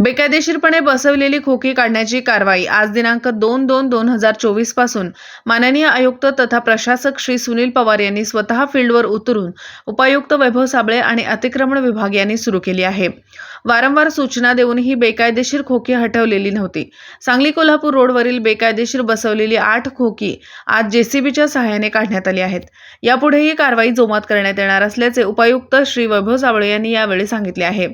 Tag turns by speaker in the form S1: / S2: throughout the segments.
S1: बेकायदेशीरपणे बसवलेली खोकी काढण्याची कारवाई आज दिनांक दोन दोन दोन हजार चोवीसपासून माननीय आयुक्त तथा प्रशासक श्री सुनील पवार यांनी स्वतः फील्डवर उतरून उपायुक्त वैभव साबळे आणि अतिक्रमण विभाग यांनी सुरू केली आहे. वारंवार सूचना देऊनही बेकायदेशीर खोकी हटवलेली नव्हती. सांगली कोल्हापूर रोडवरील बेकायदेशीर बसवलेली आठ खोकी आज जेसीबीच्या सहाय्याने काढण्यात आली आहेत. यापुढेही कारवाई जोमात करण्यात येणार असल्याचे उपायुक्त श्री वैभव साबळे यांनी यावेळी सांगितले आहे.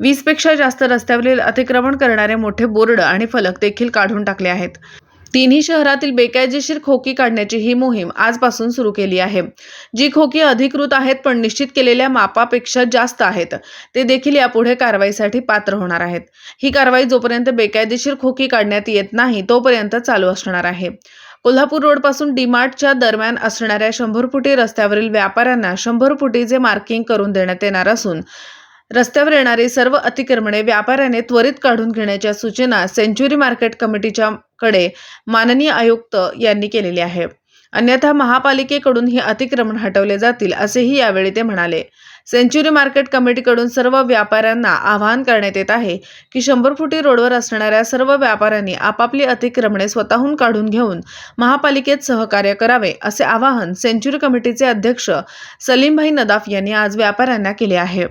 S1: वीसपेक्षा जास्त रस्त्यावरील अतिक्रमण करणारे मोठे बोर्ड आणि फलक देखील काढून टाकले आहेत. तिन्ही शहरातील बेकायदेशीर खोकी काढण्याची ही मोहीम आजपासून सुरू केली आहे. जी खोकी अधिकृत आहेत पण निश्चित केलेल्या मापापेक्षा जास्त आहेत ते देखील यापुढे कारवाईसाठी पात्र होणार आहेत. ही कारवाई जोपर्यंत बेकायदेशीर खोकी काढण्यात येत नाही तोपर्यंत चालू असणार आहे. कोल्हापूर रोडपासून डीमार्टच्या दरम्यान असणाऱ्या शंभर फुटी रस्त्यावरील व्यापाऱ्यांना शंभर फुटीचे मार्किंग करून देण्यात येणार असून रस्त्यावर येणारी सर्व अतिक्रमणे व्यापाऱ्याने त्वरित काढून घेण्याच्या सूचना सेंच्युरी मार्केट कमिटीच्या कडे माननीय आयुक्त यांनी केलेली आहे. अन्यथा महापालिकेकडून ही अतिक्रमण हटवले जातील असेही यावेळी ते म्हणाले. सेंच्युरी मार्केट कमिटीकडून सर्व व्यापाऱ्यांना आवाहन करण्यात येत आहे की शंभर फुटी रोडवर असणाऱ्या सर्व व्यापाऱ्यांनी आपापली अतिक्रमणे स्वतःहून काढून घेऊन महापालिकेत सहकार्य करावे असे आवाहन सेंच्युरी कमिटीचे अध्यक्ष सलीमभाई नदाफ यांनी आज व्यापाऱ्यांना केले आहे.